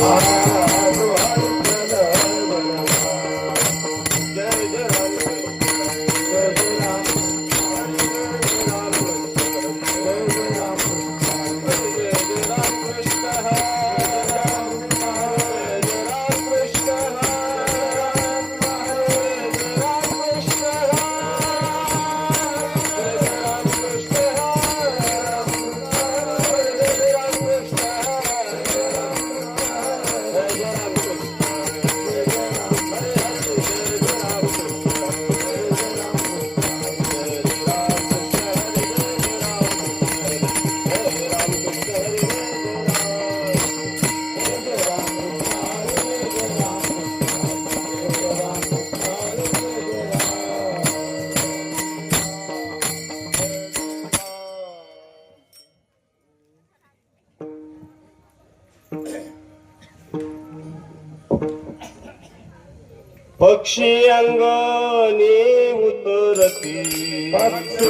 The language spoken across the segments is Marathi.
पक्षी अंगणी उतरती पक्षी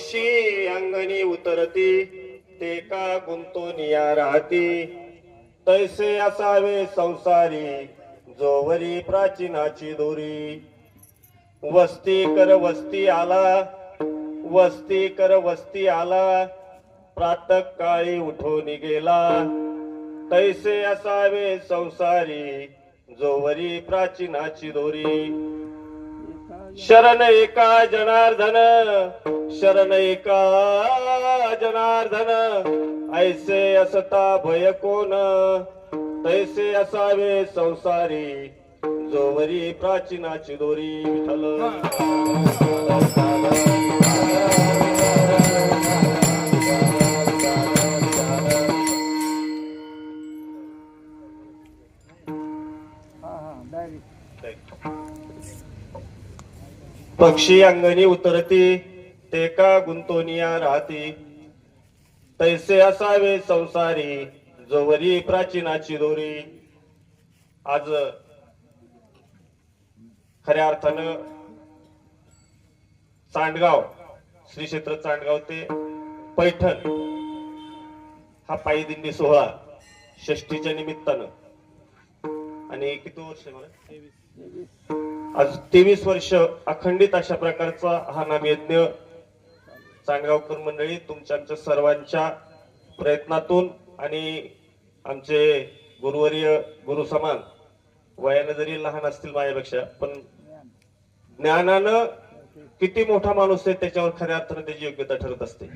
पक्षी अंगणी उतरती ते का गुंतोनिया राहती? तैसे असावे संसारी जोवरी प्राचीनाची दोरी. वस्ती कर वस्ती आला वस्ती कर वस्ती आला प्रातः काळी उठून गेला. तैसे असावे संसारी जोवरी प्राचीनाची दोरी. शरण एका जनार्दन शरण एका जनार्दन. ऐसे असता भय कोण? तैसे असावे संसारी जोवरी प्राचीनाची दोरी विठ्ठल. पक्षी अंगणी उतरती ते का गुंतोनिया राहती. तैसे असावे संसारी जोवरी प्राचीनाची दोरी. आज खऱ्या अर्थानं चांडगाव श्री क्षेत्र चांडगाव ते पैठण हा पायी दिंडी सोहळा षष्टीच्या निमित्तानं. आणि किती वर्ष मला आज तेवीस वर्ष अखंडित अशा प्रकारचा हा नामयज्ञ चांदगावकर मंडळी तुमच्या आमच्या सर्वांच्या प्रयत्नातून आणि आमचे गुरुवर्य गुरु समान वयाने जरी लहान असतील माझ्यापेक्षा पण ज्ञानानं किती मोठा माणूस आहे त्याच्यावर खऱ्या अर्थानं त्याची योग्यता ठरत असते.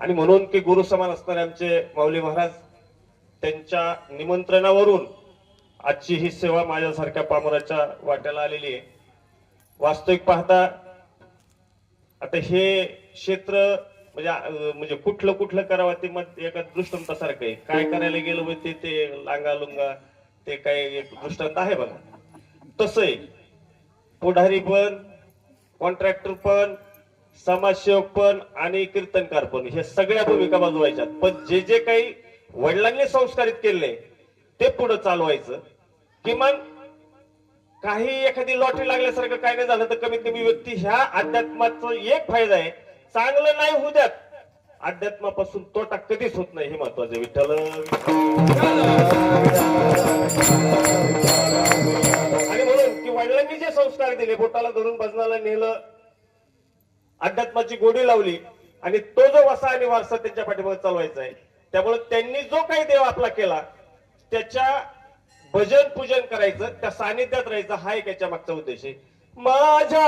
आणि म्हणून की गुरु समान असणारे आमचे माऊली महाराज त्यांच्या निमंत्रणावरून आजची ही सेवा माझ्यासारख्या पामराच्या वाट्याला आलेली आहे. वास्तविक पाहता आता हे क्षेत्र म्हणजे म्हणजे कुठलं कुठलं करावं ते मग एका दृष्टांतासारखं आहे. काय करायला गेलं म्हणजे ते ते लांगा लुंगा ते काय एक दृष्टांत आहे बघा. तसं आहे पुढारी पण कॉन्ट्रॅक्टर पण समाजसेवक पण आणि कीर्तनकार पण हे सगळ्या भूमिका बाजवायच्यात. पण जे जे काही वडिलांनी संस्कारित केले ते पुढे चालवायचं. किमान काही एखादी लॉटरी लागल्यासारखं काय नाही झालं तर कमीत कमी व्यक्ती ह्या अध्यात्माचा एक फायदा आहे. चांगलं नाही होऊ द्यात. अध्यात्मापासून तोटा कधीच होत नाही हे महत्वाचं विठ्ठल. आणि म्हणून की वडिलांनी जे संस्कार दिले बोटाला धरून भजनाला नेलं अध्यात्माची गोडी लावली आणि तो जो वसा आणि वारसा त्यांच्या पाठीमागे चालवायचा आहे त्यामुळे त्यांनी जो काही देव आपला केला त्याच्या भजन पूजन करायचं त्या सानिध्यात राहायचं हा एक याच्या मागचा उद्देश आहे. माझ्या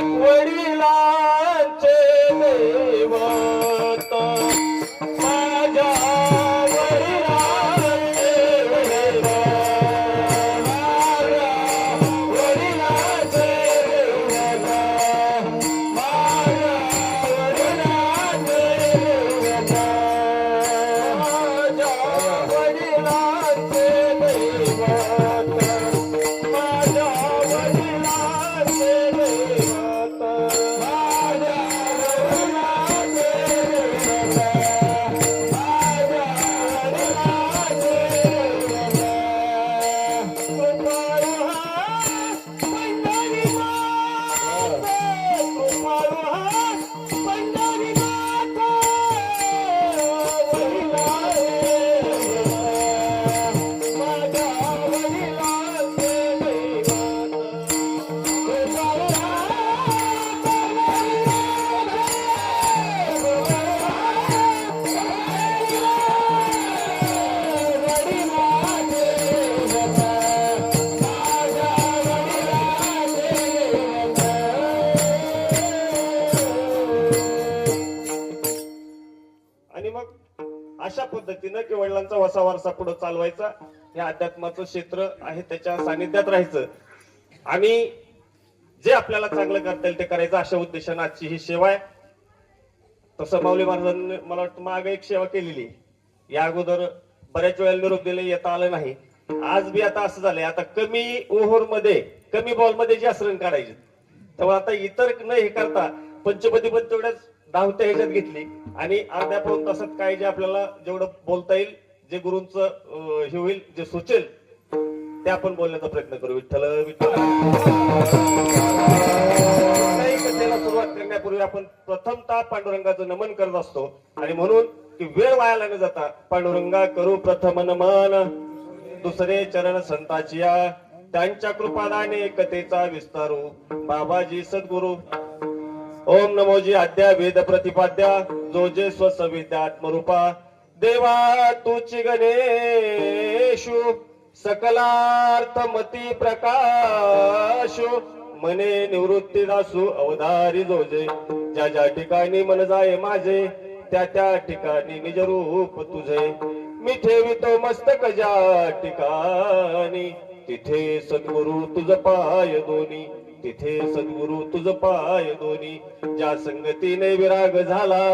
वडिलांचे देवता वारसा पुढे चालवायचा. हे अध्यात्माचं क्षेत्र आहे त्याच्या सानिध्यात राहायचं. आणि जे आपल्याला चांगलं करता येईल ते करायचं अशा उद्देशानं आजची ही सेवा आहे. तसं माऊली महाराजांनी मला वाटतं मागे एक सेवा केलेली. या अगोदर बऱ्याच वेळेला निरोप दिले येता आलं नाही. आज बी आता असं झालंय आता कमी ओव्हरमध्ये कमी बॉलमध्ये जास्त रन काढायचे. तेव्हा आता इतर न हे करता पंचपती पण तेवढ्याच धावत्या ह्याच्यात घेतली. आणि अर्ध्या पाऊन तासात काय जे आपल्याला जेवढं बोलता येईल जे गुरुंच हे होईल जे सुचेल ते आपण बोलण्याचा प्रयत्न करू. विठ्ठल विठ्ठल. कथेला सुरुवात करण्यापूर्वी आपण प्रथमतः पांडुरंगाचं नमन करत असतो. आणि म्हणून की वेळ वायाला न जाता. पांडुरंगा करू प्रथम नमन. दुसरे चरण संताची त्यांच्या कृपादाने कथेचा विस्तारू. बाबाजी सद्गुरु. ओम नमोजी आद्या वेद प्रतिपाद्या. जो जे स्वसविद्या आत्मरूपा. देवा तुची गणेशु सकलार्थ मती प्रकाशु. मने निवृत्ती दासू अवधारी जोजे. ज्या ज्या ठिकाणी मन जाय माझे त्या त्या ठिकाणी निज रूप तुझे. मी ठेवितो मस्तक ज्या ठिकाणी तिथे सद्गुरु तुझ पाय दोन्ही तिथे सद्गुरु तुझ पाय दोन्ही ज्या संगतीने विराग झाला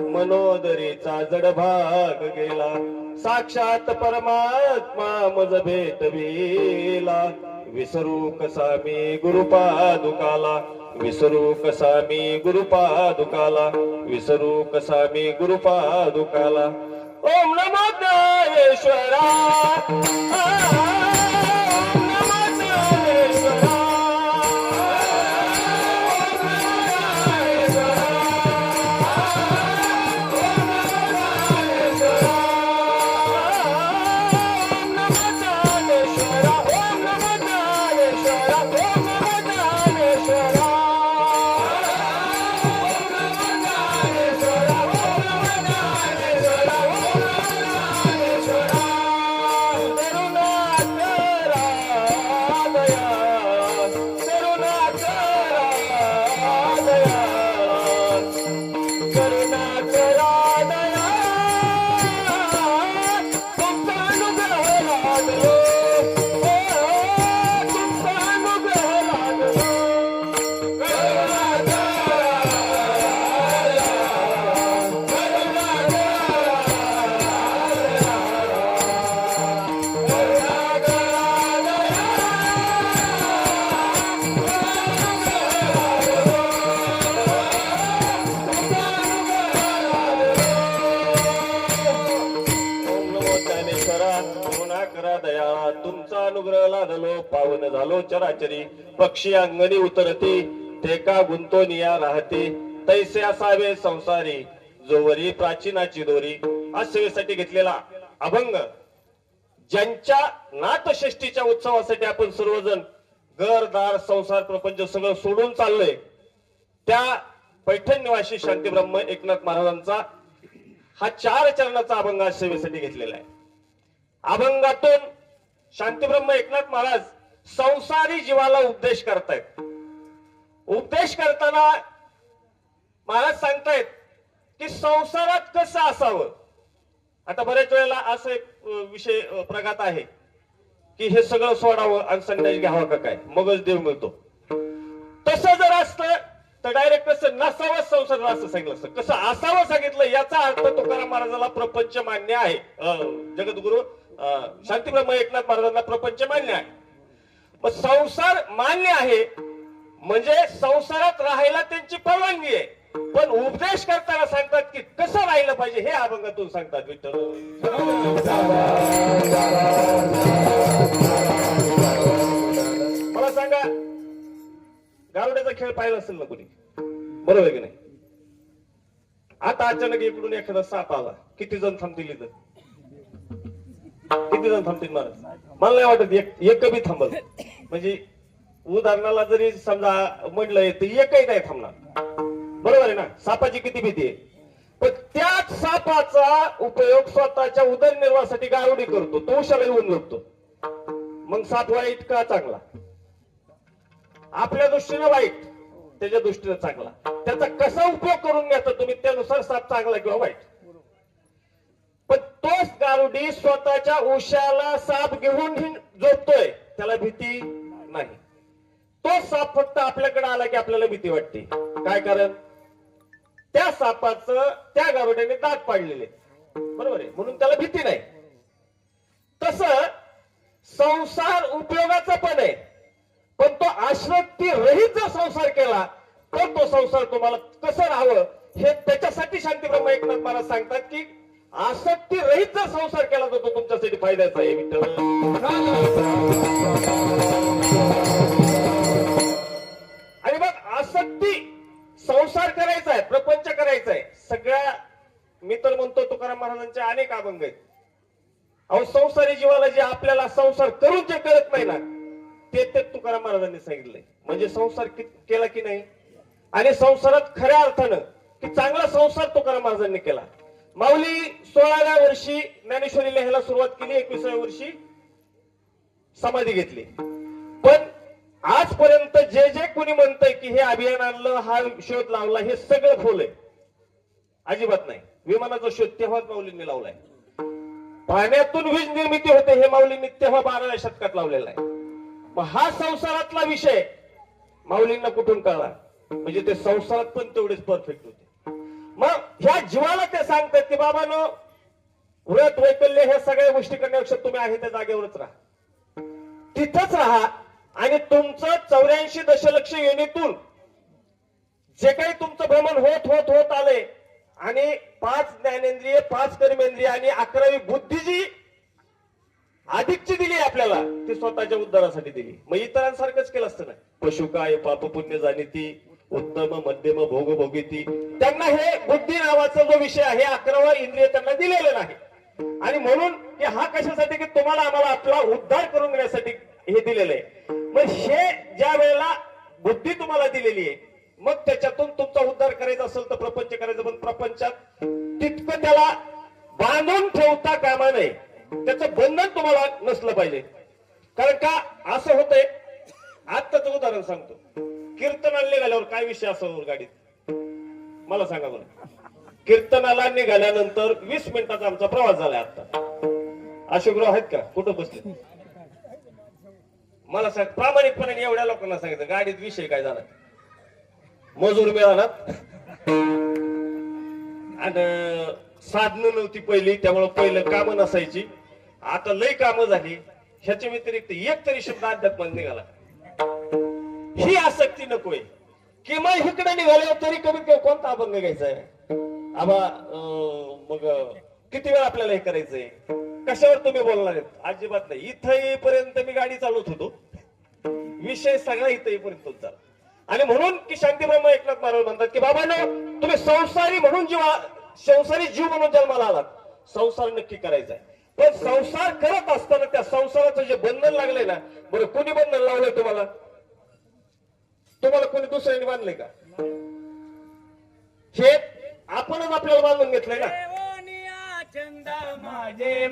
मनोदरीचा जडभाग गेला. साक्षात परमात्मा मज भेटविला विसरू कसा मी गुरुपादुकाला? विसरू कसा मी गुरुपादुकाला? विसरू कसा मी गुरुपादुकाला? ओम नमो ज्ञानेश्वरा पावन झालो चराचरी. पक्षी अंगणी उतरती ते का गुंतोनिया राहते. तैसे असावे संसारी जोवरी प्राचीनाची दोरी. आज सेवेसाठी घेतलेला अभंग. ज्यांच्या नाथषष्टीच्या उत्सवासाठी आपण सर्वजण घर दार संसार प्रपंच सगळं सोडून चाललोय. त्या पैठण निवासी शांती ब्रह्म एकनाथ महाराजांचा हा चार चरणाचा अभंग आज सेवेसाठी घेतलेला आहे. अभंगातून शांतीब्रह्म एकनाथ महाराज संसारी जीवाला उपदेश करतायत. उपदेश करताना महाराज सांगतायत की संसारात कसं असावं? आता बऱ्याच वेळेला असं एक विषय प्रघात आहे की हे सगळं सोडावं आणि संन्यास घ्यावा का काय? मगच देव मिळतो. तसं जर असतं तर डायरेक्ट कसं नसावं संसार असं सांगितलं असतं. कसं असावं सांगितलं याचा अर्थ तुकाराम महाराजाला प्रपंच मान्य आहे. अं, जगद्गुरु अं, शांतीब्रह्म एकनाथ महाराजांना प्रपंच मान्य आहे. संसार मान्य आहे. म्हणजे संसारात राहायला त्यांची परवानगी आहे. पण उपदेश करताना सांगतात की कसं राहिलं पाहिजे हे अभंगातून सांगतात विठ्ठल. मला सांगा गारुड्याचा खेळ पाहिला असेल ना कोणी? बरोबर आहे की नाही? आता अचानक इकडून एखादा साप आला. किती जण थांबतील इथं? किती जण थांबतील महाराज मला नाही वाटत एक एक बी थांबल. म्हणजे उदाहरणाला जरी समजा म्हणलंय तर एकही नाही थांबणार. बरोबर आहे ना? सापाची किती भीती आहे? पण त्याच सापाचा उपयोग स्वतःच्या उदरनिर्वाहासाठी गारुडी करतो. तो उशाला येऊन लागतो मग साप वाईट का चांगला? आपल्या दृष्टीनं वाईट त्याच्या दृष्टीनं चांगला. त्याचा कसा उपयोग करून घ्यायचा तुम्ही त्यानुसार साप चांगला किंवा वाईट? तोच स्वतःच्या उशाला साप घेऊन झोपतोय. त्याला भीती नाही. तो साप फक्त आपल्याकडे आला की आपल्याला भीती वाटते. काय कारण? त्या सापाचं त्या गारुड्याने दात पाडलेले. बरोबर आहे. म्हणून त्याला भीती नाही. तस संसार उपयोगाचा पण आहे. पण तो आश्रक्ती रहित जर संसार केला तर तो संसार तुम्हाला कसं राहावं हे त्याच्यासाठी शांती ब्रह्म एकनाथ महाराज सांगतात की आसक्ती रहित जर संसार केला तर तो तुमच्यासाठी फायद्याचा. आहे मित्र. आणि मग आसक्ती संसार करायचा आहे प्रपंच करायचा आहे सगळ्या मी तर म्हणतो तुकाराम महाराजांचे अनेक अभंग आहेत. अहो संसारी जीवाला जे आपल्याला संसार करून जे कळत नाही ना ते ते तुकाराम महाराजांनी सांगितलंय. म्हणजे संसार केला की नाही? आणि संसारात खऱ्या अर्थानं की चांगला संसार तुकाराम महाराजांनी केला. माऊली सोळाव्या वर्षी ज्ञानेश्वरी लिहायला सुरुवात केली एकविसाव्या वर्षी समाधी घेतली. पण आजपर्यंत जे जे कोणी म्हणतंय की हे अभियान आणलं हा शोध लावला हे सगळं फोल आहे. अजिबात नाही. विमानाचा शोध तेव्हाच माऊलींनी लावलाय पाण्यातून वीज निर्मिती होते हे माऊलींनी तेव्हा बाराव्या शतकात लावलेला आहे. मग हा संसारातला विषय माऊलींना कुठून कळला? म्हणजे ते संसारात पण तेवढेच परफेक्ट होते. ह्या जीवाला ते सांगतात की बाबानो व्रत वैकल्य ह्या सगळ्या गोष्टी करण्यापेक्षा तुम्ही आहे त्या जागेवरच राहा. तिथंच राहा आणि तुमचं चौऱ्याऐंशी दशलक्ष योनीतून जे काही तुमचं भ्रमण होत होत होत आले आणि पाच ज्ञानेंद्रिय पाच कर्मेंद्रिय आणि अकरावी बुद्धी जी अधिकची दिली आपल्याला ती स्वतःच्या उद्धारासाठी दिली. मग इतरांसारखंच केलं असतं ना. पशु काय पाप पुण्य जाणीती उत्तम मध्यम भोग भोगिती त्यांना हे बुद्धी नावाचा जो विषय आहे अकरावा इंद्रिय त्यांना दिलेलं नाही. आणि म्हणून की हा कशासाठी की तुम्हाला आम्हाला आपला उद्धार करून घेण्यासाठी हे दिलेलं आहे मग हे ज्या वेळेला बुद्धी तुम्हाला दिलेली आहे मग त्याच्यातून तुमचा उद्धार करायचा असेल तर प्रपंच करायचं पण प्रपंचात तितकं त्याला बांधून ठेवता कामा नये. त्याचं बंधन तुम्हाला नसलं पाहिजे. कारण का? असं होतंय. आत्ताच उदाहरण सांगतो. कीर्तनाला निघाल्यावर काय विषय असावर गाडीत? मला सांगा बरं. कीर्तनाला निघाल्यानंतर वीस मिनिटाचा आमचा प्रवास झालाय आता अशोकराव आहेत का? कुठं बसले? मला सांग प्रामाणिकपणे एवढ्या लोकांना सांगितलं गाडीत विषय काय झाला? मजूर मिळाला. आणि साधनं नव्हती पहिली त्यामुळे पहिलं काम नसायची. आता लय कामं झाली. ह्याच्या व्यतिरिक्त एक तरी शब्द अध्यात्मात निघाला. ही आसक्ती नकोय. किंवा इकडे निघाल्यावर तरी कमीत कमी कोणता अभंग घ्यायचा आहे? आबा मग किती वेळ आपल्याला हे करायचंय? कशावर तुम्ही बोलणार आहेत? अजिबात नाही. इथं येईपर्यंत मी गाडी चालवत होतो. विषय सगळा इथं येईपर्यंत तुमचा आणि म्हणून की शांती ब्रह्म एकनाथ महाराज म्हणतात की बाबा ना तुम्ही संसारी म्हणून जीव संसारी जीव म्हणून जन्माला आलात. संसार नक्की करायचा आहे पण संसार करत असताना त्या संसाराचं जे बंधन लागलंय ना बरं कोणी बंधन लावलंय तुम्हाला? तुम्हाला कोणी दुसऱ्याने बांधले का? हे आपणच आपल्याला बांधून घेतलंय ना? माझे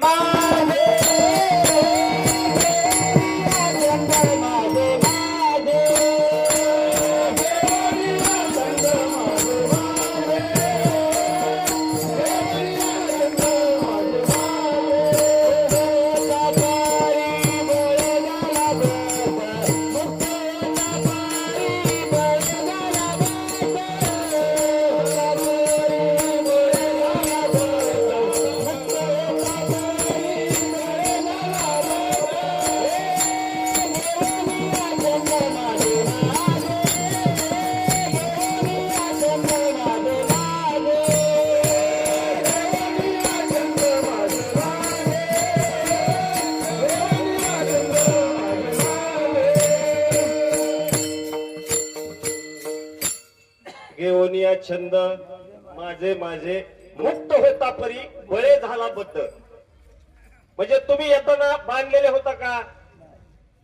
म्हणजे तुम्ही येताना बांधलेले होता का?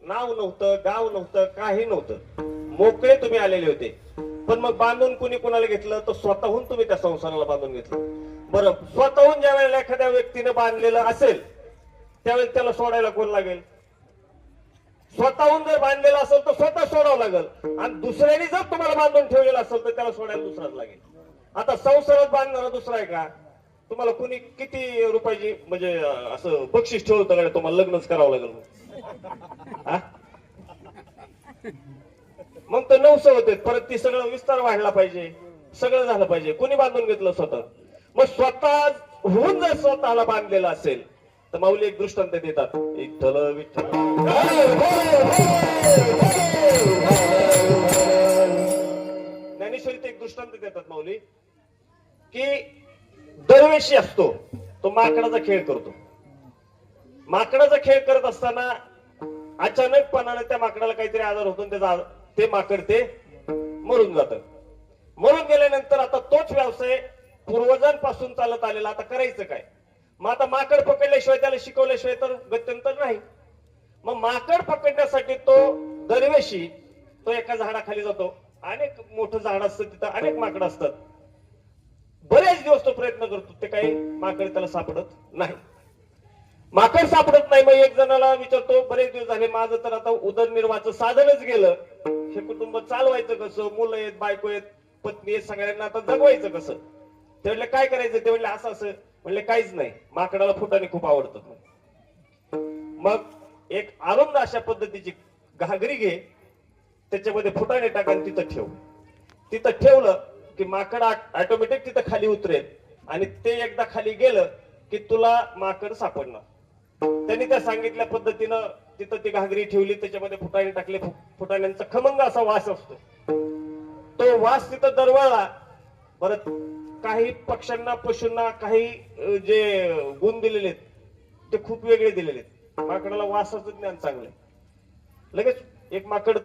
नाव नव्हतं गाव नव्हतं काही नव्हतं. मोकळे तुम्ही आलेले होते. पण मग बांधून कुणी कुणाला घेतलं? तर स्वतःहून तुम्ही त्या संसाराला बांधून घेतलं. बरं स्वतःहून ज्या वेळेला एखाद्या व्यक्तीने बांधलेलं असेल त्यावेळेस त्याला सोडायला कोण लागेल? स्वतःहून जर बांधलेलं असेल तर स्वतः सोडावं लागेल. आणि दुसऱ्याने जर तुम्हाला बांधून ठेवलेलं असेल तर त्याला सोडायला दुसराच लागेल. आता संसारात बांधणारा दुसरा आहे का? तुम्हाला कुणी किती रुपयाची म्हणजे असं बक्षीस ठेवतं का तुम्हाला लग्नच करावं लागेल मग? हा? मग तर नऊशे होते. परत ती सगळं विस्तार वाढला पाहिजे. सगळं झालं पाहिजे. कोणी बांधून घेतलं स्वतः? मग स्वतः होऊन जर स्वतःला बांधलेलं असेल तर माऊली एक दृष्टांत देतात. विठ्ठल विठ्ठल. ज्ञानेश्वरीत एक दृष्टांत देतात माऊली की दरवेशी असतो तो माकडाचा खेळ करतो. माकडाचा खेळ करत असताना अचानकपणाने त्या माकडाला काहीतरी आजार होतो त्याचा ते माकड ते मरून जात. मरून गेल्यानंतर आता तोच व्यवसाय पूर्वजांपासून चालत आलेला आता करायचं काय? मग आता माकड पकडल्याशिवाय त्याला शिकवल्याशिवाय तर गत्यंतर नाही. मग माकड पकडण्यासाठी तो दरवेशी तो एका झाडाखाली जातो. अनेक मोठं झाड असतं तिथं अनेक माकड असतात. बरेच दिवस तो प्रयत्न करतो ते काही माकड त्याला सापडत नाही. माकड सापडत नाही मग एक जणाला विचारतो बरेच दिवस झाले माझं तर आता उदरनिर्वाहाचं साधनच गेलं. हे कुटुंब चालवायचं कसं? मुलं आहेत बायको आहेत पत्नी आहेत सगळ्यांना आता जगवायचं कसं? ते म्हणले काय करायचं? ते म्हणले असं असं. म्हणले काहीच नाही. माकडाला फुटाने खूप आवडत. मग एक आनंद अशा पद्धतीची घागरी घे त्याच्यामध्ये फुटाणे टाका तिथं ठेव. तिथं ठेवलं की माकड ऑटोमॅटिक तिथं खाली उतरेल. आणि ते एकदा खाली गेलं की तुला माकड सापडणार. त्यांनी त्या सांगितल्या पद्धतीनं तिथं ती घागरी ठेवली त्याच्यामध्ये फुटाणे टाकले फुटाण्यांचा खमंग असा वास असतो. तो वास तिथं दरवळला. परत काही पक्ष्यांना पशूंना काही जे गुण दिलेले आहेत ते खूप वेगळे दिलेले आहेत. माकडाला वासाचं ज्ञान चांगलं आहे. लगेच एक माकड